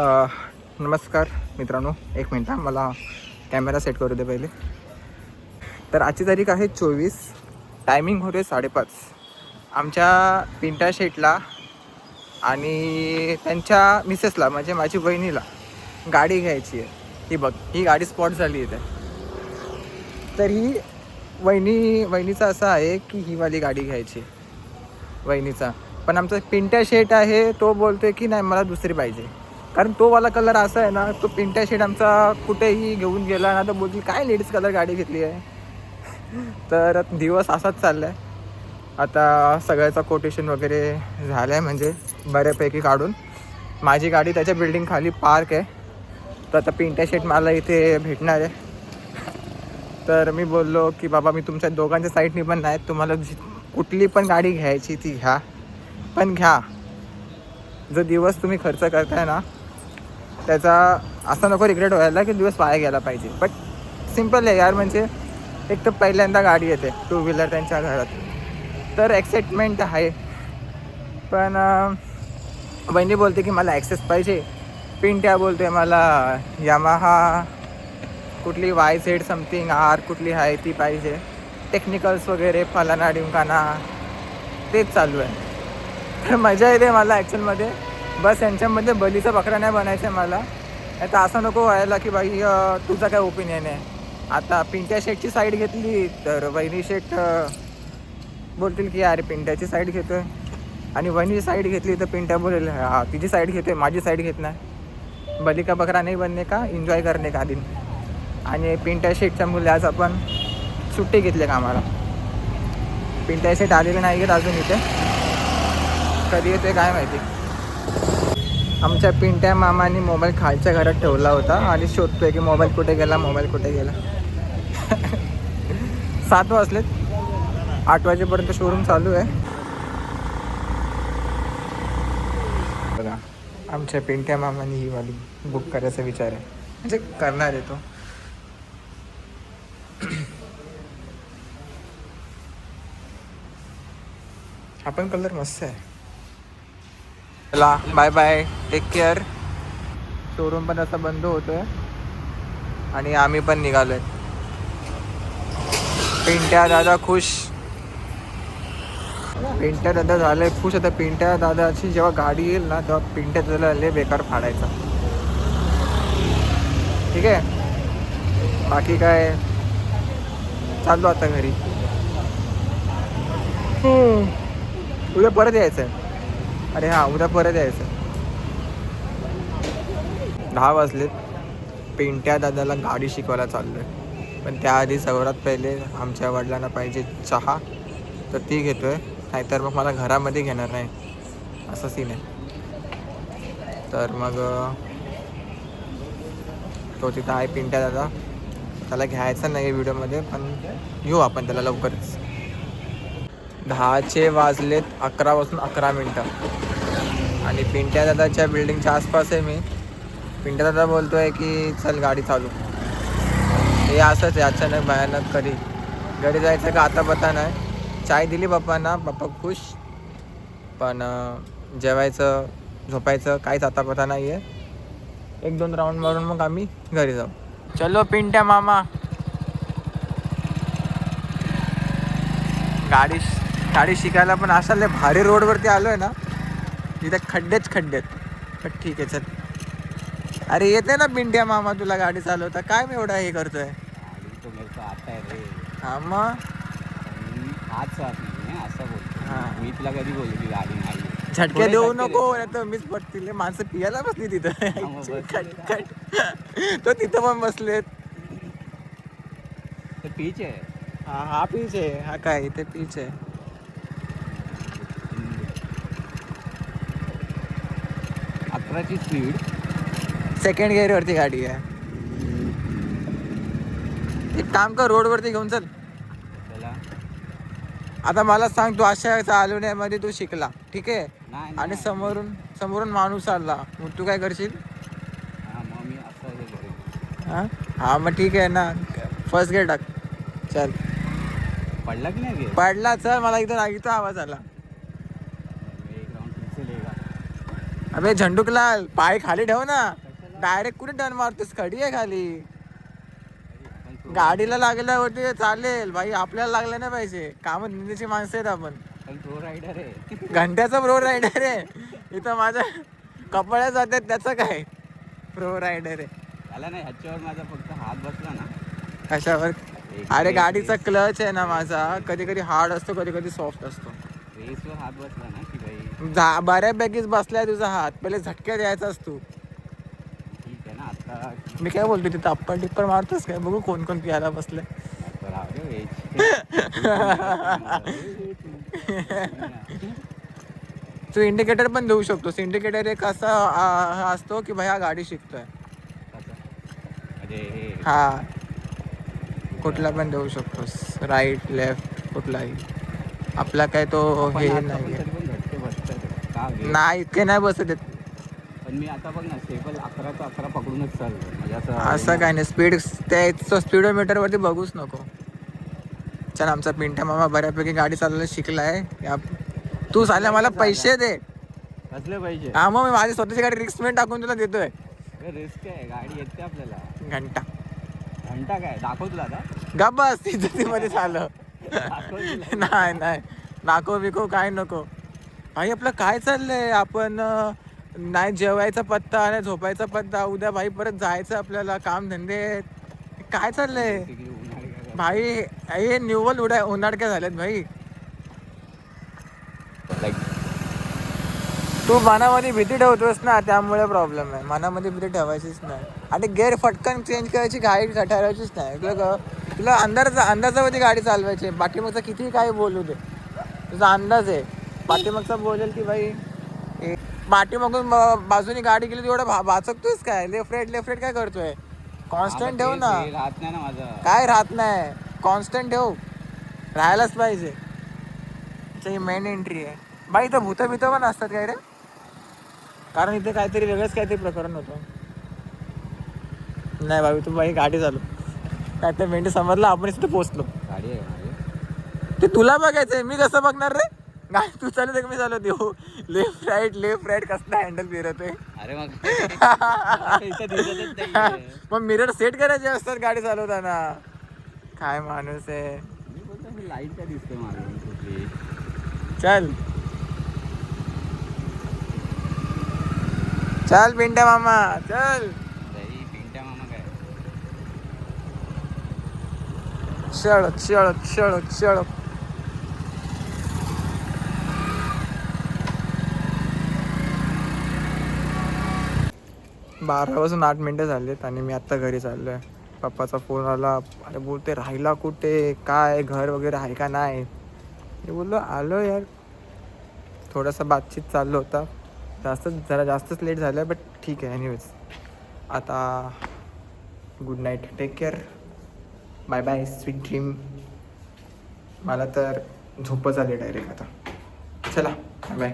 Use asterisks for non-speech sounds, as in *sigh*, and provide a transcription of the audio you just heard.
नमस्कार मित्रांनो एक मिनटं मला कॅमेरा सेट करू दे पहिले. तर आजची तारीख आहे चोवीस. टायमिंग होते साडेपाच. आमच्या पिंटा शेटला आणि त्यांच्या मिसेसला म्हणजे माझी बहिणीला गाडी घ्यायची आहे. ही बघ ही गाडी स्पॉट झाली इथे. तर ही वहिनी वहिनीचं असं आहे की ही वाली गाडी घ्यायची वहिनीचा. पण आमचा पिंट्या शेट आहे तो बोलतोय की नाही मला दुसरी पाहिजे. कारण तो वाला कलर असा आहे ना तो पिंट्या शेट आमचा कुठेही घेऊन गेला ना तर बोलतील काय लेडीज कलर गाडी घेतली आहे? *laughs* तर दिवस असाच चालला आहे आता सगळ्याचा कोटेशन वगैरे झालं आहे म्हणजे बऱ्यापैकी काढून. माझी गाडी त्याच्या बिल्डिंग खाली पार्क आहे. तर आता पिंट्या शेट मला इथे भेटणार आहे. तर मी बोललो की बाबा मी तुमच्या दोघांच्या साईडनी पण नाही तुम्हाला जी- कुठली पण गाडी घ्यायची ती घ्या. पण घ्या. जो दिवस तुम्ही खर्च करताय ना त्याचा असा नको रिग्रेट व्हायला की दिवस वाया गेला पाहिजे. बट सिंपल आहे यार म्हणजे एक तर पहिल्यांदा गाडी येते टू व्हीलर त्यांच्या घरात. तर एक्साइटमेंट आहे. पण वहिनी बोलते की मला ॲक्सेस पाहिजे. पिंट्या बोलते मला यामाहा कुठली वाय झेड समथिंग आर कुठली आहे ती पाहिजे. टेक्निकल्स वगैरे फलाना डिमकाना तेच चालू आहे. तर मजा येते मला ॲक्च्युअलमध्ये बस यांच्यामध्ये बलीचा बकरा नाही बनायचं आहे मला. नाही तर असं नको व्हायला की बाई तुझा काय ओपिनियन आहे? आता पिंट्या शेठची साईड घेतली तर वहिनी शेट बोलतील की अरे पिंट्याची साईड घेतोय. आणि वहिनीची साईड घेतली तर पिंट्या बोलेल हा तिची साईड घेतोय माझी साईड घेत नाही. बली का बकरा नाही बनणे का एन्जॉय करणे का दिन? आणि पिंट्या शेटच्या मुले आज आपण सुट्टी घेतली आम्हाला पिंट्या शेट आलेले नाही आहेत अजून इथे. कधी येते काय माहिती? आमच्या पिंट्या मामाने मोबाईल खालच्या घरात ठेवला होता आणि शोधतोय की मोबाईल कुठे गेला मोबाईल कुठे गेला. *laughs* सात वाजलेत. आठ वाजेपर्यंत शोरूम चालू आहे. बघा आमच्या पिंट्या मामाने ही वाली बुक करायचा विचार आहे. म्हणजे करणार आहे तो. *coughs* आपण कलर मस्त आहे. चला bye bye take care showroom पण असं बंद होतोय. आणि आम्ही पण निघालोय. पिंट्या दादा खुश. पिंट्या दादा झाले खुश. आता पिंट्या दादाची जेव्हा गाडी येईल ना तेव्हा पिंट्या दादाला लय बेकार फाडायचा. ठीक आहे? बाकी काय? चाललो आता घरी. उद्या परत यायचं आहे अरे हां उद्या परत यायचं. दहा वाजलेत. पेंट्या दादाला गाडी शिकवायला चाललो आहे पण त्याआधी सर्वात पहिले आमच्या वडिलांना पाहिजे चहा तर ती घेतो आहे नाहीतर मग मला घरामध्ये घेणार नाही. असं सीन आहे. तर मग तो तिथं आहे पिंट्या दादा. त्याला घ्यायचा नाही व्हिडिओमध्ये पण घेऊ आपण त्याला लवकरच. दहाचे वाजलेत अकरा वाजून अकरा मिनटं. आणि पिंट्या दादाच्या बिल्डिंगच्या आसपास आहे मी. पिंट्या दादा बोलतोय की चल गाडी चालू. हे असंच आहे अचानक भयानक कधी. घरी जायचं का आता पता नाही. चाय दिली पप्पांना पप्पा खुश. पण जेवायचं झोपायचं काहीच आता पता नाही आहे एक दोन राऊंड मारून मग आम्ही घरी जाऊ. चलो पिंट्या मामा. गाडी गाडी शिकायला पण अशा लय भारी रोडवरती आलो आहे ना तिथे खड्डेच खड्डेत. पण ठीक आहे चल. अरे येते ना पिंट्या मामा तुला गाडी चालवता? काय मी एवढा हे करतोय? है मग? राहत नाही हं, असं. बोलतो मी तुला कधी बोललो गाडी नाही. झटके देऊ नको तर मीच पडतील. माणसं पियाला बसली तिथं. तो तिथं पण बसलेत. पीच आहे. हा हा पीच आहे. हा काय इथे पीच आहे. अकराची स्पीड सेकंड गिअरवरती गाडी आहे. एक काम कर रोडवरती घेऊन चल. आता मला सांग तू अशा चालवण्यामध्ये तू शिकला ठीक आहे? आणि. समोरून समोरून माणूस आला. मग तू काय करशील? हा मग हे. हा? हा ठीक आहे ना. फर्स्ट गेअर टाक. चल. पडला की नाही पडला चल. मला इथं इथं आवाज आला एक राऊंड फिर से लेगा अबे झंडूकलाल पाय खाली ठेव ना. डायरेक्ट कुठे टर्न मारतोस? खडी आहे खाली. गाडीला लागल्यावरती चालेल. भाई आपल्याला लागलं नाही पाहिजे काम धंद्याची माणसं आहेत आपण. घंट्याचा प्रो रायडर आहे. इथं माझ्या कपड्या जातात त्याचं काय? प्रो रायडर आहे. त्याला नाही ह्याच्यावर माझा फक्त हात बसला ना. कशावर? अरे गाडीचा क्लच आहे ना माझा. कधी कधी हार्ड असतो कधी कधी सॉफ्ट असतो रेसवर हात बसला ना. जा बऱ्यापैकीच बसलाय तुझा हात. पहिले झटक्या द्यायचाच तू. ठीक आहे ना आता मी काय बोलतो तिथं अप्पर टिप्पर मारतोस काय? बघू कोण कोण पियाला बसले आता राहू दे वेज *laughs* तू इंडिकेटर पण देऊ शकतोस. इंडिकेटर एक असा आ, हा असतो की भाई हा गाडी शिकतोय. म्हणजे हे. हा. कुठला पण देऊ शकतोस. राईट लेफ़्ट कुठलाही. आपला काय तो हे नाही नाही इतके नाही बसत येत पण मी आता बघ ना स्टेबल अकराचा अकरा पकडूनच चाललो म्हणजे असं असं काय नाही स्पीड त्या स्पीडोमीटर वरती बघूच नको. चल आमचा पिंट्या मामा बऱ्यापैकी गाडी चालवायला शिकलाय. या तू चालल्या मला पैसे दे. असले पाहिजे हा मग मी माझी स्वतःची गाडी रिक्समेंट टाकून तुला देतोय. रिस्क आहे. गाडी येते आपल्याला. घंटा. घंटा काय? दाखव तुला आता. गप बस तिथं ती मध्ये चालव. दाखव तुला. *laughs* नाही नाही. नाको बिको काय नको. भाई आपलं काय चाललंय? आपण नाही जेवायचा पत्ता नाही झोपायचा पत्ता उद्या भाई परत जायचं आपल्याला काम धंदे काय चाललंय? भाई हे निव्वल उड्या उन्हाळक्या झाल्यात भाई. तू मनामध्ये भीती ठेवतोस ना त्यामुळे प्रॉब्लेम आहे. मनामध्ये भीती ठेवायचीच नाही. आणि गेअर फटकन चेंज करायची गाडी ठरवायचीच नाही. तुला तुला अंदाज अंदाजावरती गाडी चालवायची बाकी मगचा किती काय बोलू दे. तुझा अंदाज आहे. पाठीमागचा बोलेल की भाई? पाठीमागून बाजूने गाडी गेली तेवढं भा भाचकतोयस काय? लेफ्ट राईट लेफ्ट राईट काय करतोय? कॉन्स्टंट ठेव ना. राहत नाही ना माझं. काय राहत नाही? कॉन्स्टंट ठेव. राहायलाच पाहिजे. अच्छा, ही मेन एंट्री आहे. बाई इथं भूत भीत पण असतात काय रे? कारण इथे काहीतरी वेगळंच काहीतरी प्रकरण होतं. नाही बाबी तू बाई गाडी चालू काय ते मेंढी समजलं? आपण इथे पोहोचलो. गाडी आहे. ते तुला बघायचंय. मी कसं बघणार रे? गाडी तू चालू मी चालू देऊ? लेफ्ट राईट लेफ्ट राईट कसं हँडल फिरतोय अरे मग इथं दिसतच नाहीये. मग मिरर सेट करायचे असतात गाडी चालवताना. काय माणूस आहे? मी बोलतो ही लाइट काय दिसते मागून कुठली? चल. चल पिंट्या मामा चल. तरी पिंट्या मामा काय? चळ चळ चळ चळ बारा वाजून आठ मिनटं झालेत आणि मी आत्ता घरी चाललो आहे पप्पाचा फोन आला. अरे बोलते राहिला कुठे? काय? घर वगैरे आहे का नाही? मी बोललो आलो यार. थोडासा बातचीत चाललो होता. जास्तच जरा जास्तच लेट झालं बट ठीक आहे. एनिवेज आता good night take care bye bye sweet dream मला तर झोपच आली डायरेक्ट आता. चला बाय बाय